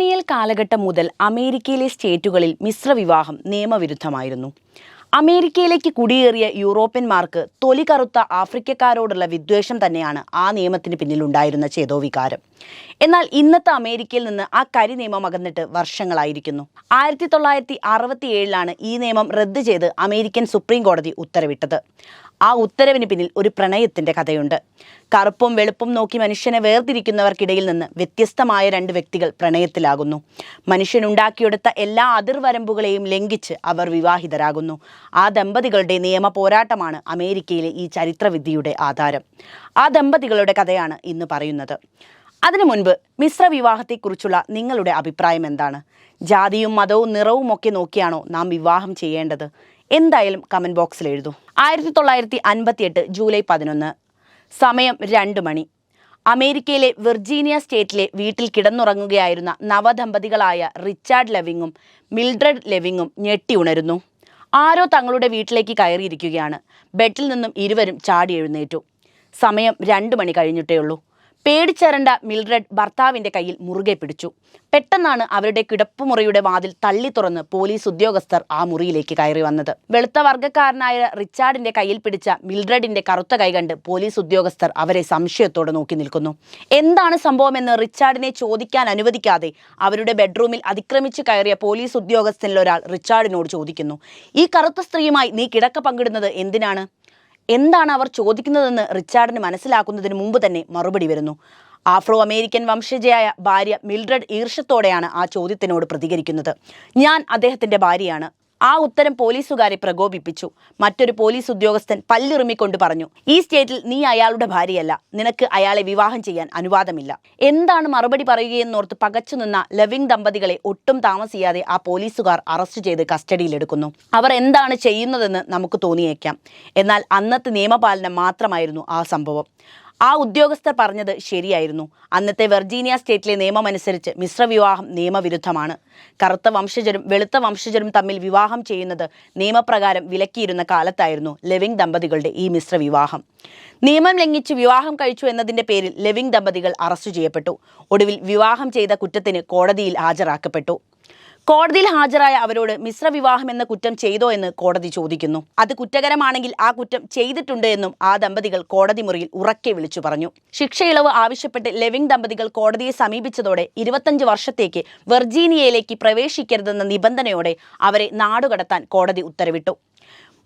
Colonial കാലഘട്ടം മുതൽ അമേരിക്കയിലെ സ്റ്റേറ്റുകളിൽ മിശ്രവിവാഹം നിയമവിരുദ്ധമായിരുന്നു. അമേരിക്കയിലേക്ക് കുടിയേറിയ യൂറോപ്യന്മാർക്ക് തൊലി കറുത്ത ആഫ്രിക്കക്കാരോടുള്ള വിദ്വേഷം തന്നെയാണ് ആ നിയമത്തിന് പിന്നിലുണ്ടായിരുന്ന ചേതോവികാരം. എന്നാൽ ഇന്നത്തെ അമേരിക്കയിൽ നിന്ന് ആ കരി നിയമം അകന്നിട്ട് വർഷങ്ങളായിരിക്കുന്നു. ആയിരത്തി തൊള്ളായിരത്തി അറുപത്തി ഏഴിലാണ് ഈ നിയമം റദ്ദ് ചെയ്ത് അമേരിക്കൻ സുപ്രീം കോടതി ഉത്തരവിട്ടത്. ആ ഉത്തരവിന് പിന്നിൽ ഒരു പ്രണയത്തിന്റെ കഥയുണ്ട്. കറുപ്പും വെളുപ്പും നോക്കി മനുഷ്യനെ വേർതിരിക്കുന്നവർക്കിടയിൽ നിന്ന് വ്യത്യസ്തമായ രണ്ട് വ്യക്തികൾ പ്രണയത്തിലാകുന്നു. മനുഷ്യനുണ്ടാക്കിയെടുത്ത എല്ലാ അതിർവരമ്പുകളെയും ലംഘിച്ച് അവർ വിവാഹിതരാകുന്നു. ആ ദമ്പതികളുടെ നിയമ പോരാട്ടമാണ് അമേരിക്കയിലെ ഈ ചരിത്രവിദ്യയുടെ ആധാരം. ആ ദമ്പതികളുടെ കഥയാണ് ഇന്ന് പറയുന്നത്. അതിനു മുൻപ് മിശ്ര വിവാഹത്തെക്കുറിച്ചുള്ള നിങ്ങളുടെ അഭിപ്രായം എന്താണ്? ജാതിയും മതവും നിറവും ഒക്കെ നോക്കിയാണോ നാം വിവാഹം ചെയ്യേണ്ടത്? എന്തായാലും കമന്റ് ബോക്സിൽ എഴുതൂ. ആയിരത്തി തൊള്ളായിരത്തി അൻപത്തിയെട്ട് ജൂലൈ പതിനൊന്ന് സമയം രണ്ട് മണി. അമേരിക്കയിലെ വിർജീനിയ സ്റ്റേറ്റിലെ വീട്ടിൽ കിടന്നുറങ്ങുകയായിരുന്ന നവദമ്പതികളായ റിച്ചാർഡ് ലെവിങ്ങും മിൽഡ്രഡ് ലെവിങ്ങും ഞെട്ടി ഉണരുന്നു. ആരോ തങ്ങളുടെ വീട്ടിലേക്ക് കയറിയിരിക്കുകയാണ്. ബെഡിൽ നിന്നും ഇരുവരും ചാടി എഴുന്നേറ്റു. സമയം രണ്ട് മണി കഴിഞ്ഞിട്ടേ ഉള്ളൂ പേടിച്ചരണ്ട മിൽറെഡ് ഭർത്താവിന്റെ കയ്യിൽ മുറുകെ പിടിച്ചു. പെട്ടെന്നാണ് അവരുടെ കിടപ്പുമുറിയുടെ വാതിൽ തള്ളി തുറന്ന് പോലീസ് ഉദ്യോഗസ്ഥർ ആ മുറിയിലേക്ക് കയറി വന്നത്. വെളുത്ത വർഗക്കാരനായ റിച്ചാർഡിന്റെ കയ്യിൽ പിടിച്ച മിൽറെഡിന്റെ കറുത്ത കൈ കണ്ട് പോലീസ് ഉദ്യോഗസ്ഥർ അവരെ സംശയത്തോടെ നോക്കി നിൽക്കുന്നു. എന്താണ് സംഭവമെന്ന് റിച്ചാർഡിനെ ചോദിക്കാൻ അനുവദിക്കാതെ അവരുടെ ബെഡ്റൂമിൽ അതിക്രമിച്ചു കയറിയ പോലീസ് ഉദ്യോഗസ്ഥനിൽ ഒരാൾ റിച്ചാർഡിനോട് ചോദിക്കുന്നു. ഈ കറുത്ത സ്ത്രീയുമായി നീ കിടക്ക പങ്കിടുന്നത് എന്തിനാണ്? എന്താണ് അവർ ചോദിക്കുന്നതെന്ന് റിച്ചാർഡിന് മനസ്സിലാക്കുന്നതിന് മുമ്പ് തന്നെ മറുപടി വരുന്നു. ആഫ്രോ അമേരിക്കൻ വംശജയായ ഭാര്യ മിൽഡ്രഡ് ഈർഷ്യത്തോടെയാണ് ആ ചോദ്യത്തിനോട് പ്രതികരിക്കുന്നത്. ഞാൻ അദ്ദേഹത്തിന്റെ ഭാര്യയാണ്. ആ ഉത്തരം പോലീസുകാരെ പ്രകോപിപ്പിച്ചു. മറ്റൊരു പോലീസ് ഉദ്യോഗസ്ഥൻ പല്ലിറുമിക്കൊണ്ട് പറഞ്ഞു ഈ സ്റ്റേറ്റിൽ നീ അയാളുടെ ഭാര്യയല്ല. നിനക്ക് അയാളെ വിവാഹം ചെയ്യാൻ അനുവാദമില്ല. എന്താണ് മറുപടി പറയുകയെന്നോർത്ത് പകച്ചു നിന്ന ലവിംഗ് ദമ്പതികളെ ഒട്ടും താമസിയാതെ ആ പോലീസുകാർ അറസ്റ്റ് ചെയ്ത് കസ്റ്റഡിയിലെടുക്കുന്നു. അവർ എന്താണ് ചെയ്യുന്നതെന്ന് നമുക്ക് തോന്നിയേക്കാം. എന്നാൽ അന്നത്തെ നിയമപാലനം മാത്രമായിരുന്നു ആ സംഭവം. ആ ഉദ്യോഗസ്ഥർ പറഞ്ഞത് ശരിയായിരുന്നു. അന്നത്തെ വെർജീനിയ സ്റ്റേറ്റിലെ നിയമം അനുസരിച്ച് മിശ്രവിവാഹം നിയമവിരുദ്ധമാണ്. കറുത്ത വംശജരും വെളുത്ത വംശജരും തമ്മിൽ വിവാഹം ചെയ്യുന്നത് നിയമപ്രകാരം വിലക്കിയിരുന്ന കാലത്തായിരുന്നു ലെവിംഗ് ദമ്പതികളുടെ ഈ മിശ്രവിവാഹം. നിയമം ലംഘിച്ച് വിവാഹം കഴിച്ചു എന്നതിന്റെ പേരിൽ ലെവിംഗ് ദമ്പതികൾ അറസ്റ്റ് ചെയ്യപ്പെട്ടു. ഒടുവിൽ വിവാഹം ചെയ്ത കുറ്റത്തിന് കോടതിയിൽ ഹാജരാക്കപ്പെട്ടു. കോടതിയിൽ ഹാജരായ അവരോട് മിശ്രവിവാഹം എന്ന കുറ്റം ചെയ്തോ എന്ന് കോടതി ചോദിക്കുന്നു. അത് കുറ്റകരമാണെങ്കിൽ ആ കുറ്റം ചെയ്തിട്ടുണ്ട് എന്നും ആ ദമ്പതികൾ കോടതി മുറിയിൽ ഉറക്കെ വിളിച്ചു പറഞ്ഞു. ശിക്ഷയിളവ് ആവശ്യപ്പെട്ട് ലെവിംഗ് ദമ്പതികൾ കോടതിയെ സമീപിച്ചതോടെ ഇരുപത്തഞ്ച് വർഷത്തേക്ക് വെർജീനിയയിലേക്ക് പ്രവേശിക്കരുതെന്ന നിബന്ധനയോടെ അവരെ നാടുകടത്താൻ കോടതി ഉത്തരവിട്ടു.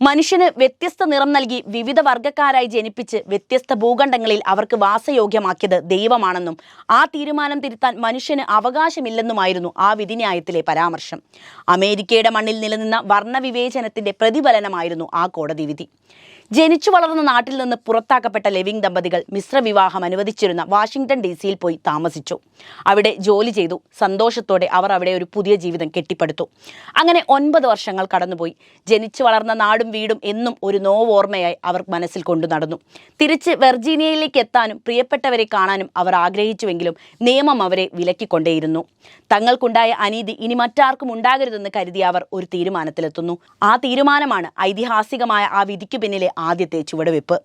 മനുഷ്യന് വ്യത്യസ്ത നിറം നൽകി വിവിധ വർഗക്കാരായി ജനിപ്പിച്ച് വ്യത്യസ്ത ഭൂഖണ്ഡങ്ങളിൽ അവർക്ക് വാസയോഗ്യമാക്കിയത് ദൈവമാണെന്നും ആ തീരുമാനം തിരുത്താൻ മനുഷ്യന് അവകാശമില്ലെന്നുമായിരുന്നു ആ വിധിന്യായത്തിലെ പരാമർശം. അമേരിക്കയുടെ മണ്ണിൽ നിലനിന്ന വർണവിവേചനത്തിന്റെ പ്രതിഫലനമായിരുന്നു ആ കോടതി വിധി. ജനിച്ചു വളർന്ന നാട്ടിൽ നിന്ന് പുറത്താക്കപ്പെട്ട ലെവിംഗ് ദമ്പതികൾ മിശ്രവിവാഹം അനുവദിച്ചിരുന്ന വാഷിംഗ്ടൺ ഡി സിയിൽ പോയി താമസിച്ചു. അവിടെ ജോലി ചെയ്തു. സന്തോഷത്തോടെ അവർ അവിടെ ഒരു പുതിയ ജീവിതം കെട്ടിപ്പടുത്തു. അങ്ങനെ ഒൻപത് വർഷങ്ങൾ കടന്നുപോയി. ജനിച്ചു വളർന്ന നാടും വീടും എന്നും ഒരു നോവോർമ്മയായി അവർ മനസ്സിൽ കൊണ്ടു നടന്നു. തിരിച്ച് വെർജീനിയയിലേക്ക് എത്താനും പ്രിയപ്പെട്ടവരെ കാണാനും അവർ ആഗ്രഹിച്ചുവെങ്കിലും നിയമം അവരെ വിലക്കിക്കൊണ്ടേയിരുന്നു. തങ്ങൾക്കുണ്ടായ അനീതി ഇനി മറ്റാർക്കും ഉണ്ടാകരുതെന്ന് കരുതി അവർ ഒരു തീരുമാനത്തിലെത്തുന്നു. ആ തീരുമാനമാണ് ഐതിഹാസികമായ ആ വിധിക്കു പിന്നിലെ ആദ്യത്തെ ചുവടുവെപ്പ്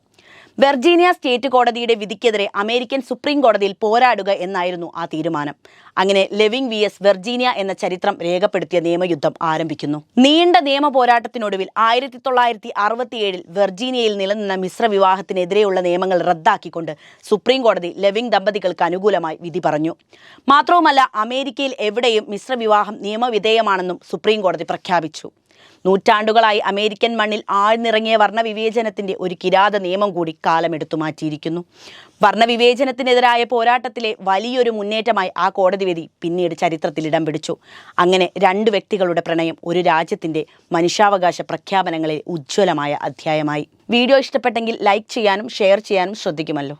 വെർജീനിയ സ്റ്റേറ്റ് കോടതിയുടെ വിധിക്കെതിരെ അമേരിക്കൻ സുപ്രീം കോടതിയിൽ പോരാടുക എന്നായിരുന്നു ആ തീരുമാനം. അങ്ങനെ ലെവിങ് വി എസ് വെർജീനിയ എന്ന ചരിത്രം രേഖപ്പെടുത്തിയ നിയമയുദ്ധം ആരംഭിക്കുന്നു. നീണ്ട നിയമ പോരാട്ടത്തിനൊടുവിൽ ആയിരത്തി തൊള്ളായിരത്തി അറുപത്തിയേഴിൽ വെർജീനിയയിൽ നിലനിന്ന മിശ്ര വിവാഹത്തിനെതിരെയുള്ള നിയമങ്ങൾ റദ്ദാക്കിക്കൊണ്ട് സുപ്രീം കോടതി ലെവിങ് ദമ്പതികൾക്ക് അനുകൂലമായി വിധി പറഞ്ഞു. മാത്രവുമല്ല അമേരിക്കയിൽ എവിടെയും മിശ്ര വിവാഹം നിയമവിധേയമാണെന്നും സുപ്രീം കോടതി പ്രഖ്യാപിച്ചു. നൂറ്റാണ്ടുകളായി അമേരിക്കൻ മണ്ണിൽ ആഴ്ന്നിറങ്ങിയ വർണവിവേചനത്തിന്റെ ഒരു കിരാത നിയമം കൂടി കാലമെടുത്തു മാറ്റിയിരിക്കുന്നു. വർണവിവേചനത്തിനെതിരായ പോരാട്ടത്തിലെ വലിയൊരു മുന്നേറ്റമായി ആ കോടതി വിധി പിന്നീട് ചരിത്രത്തിൽ ഇടം പിടിച്ചു. അങ്ങനെ രണ്ട് വ്യക്തികളുടെ പ്രണയം ഒരു രാജ്യത്തിന്റെ മനുഷ്യാവകാശ പ്രഖ്യാപനങ്ങളിൽ ഉജ്ജ്വലമായ അധ്യായമായി. വീഡിയോ ഇഷ്ടപ്പെട്ടെങ്കിൽ ലൈക്ക് ചെയ്യാനും ഷെയർ ചെയ്യാനും ശ്രദ്ധിക്കുമല്ലോ.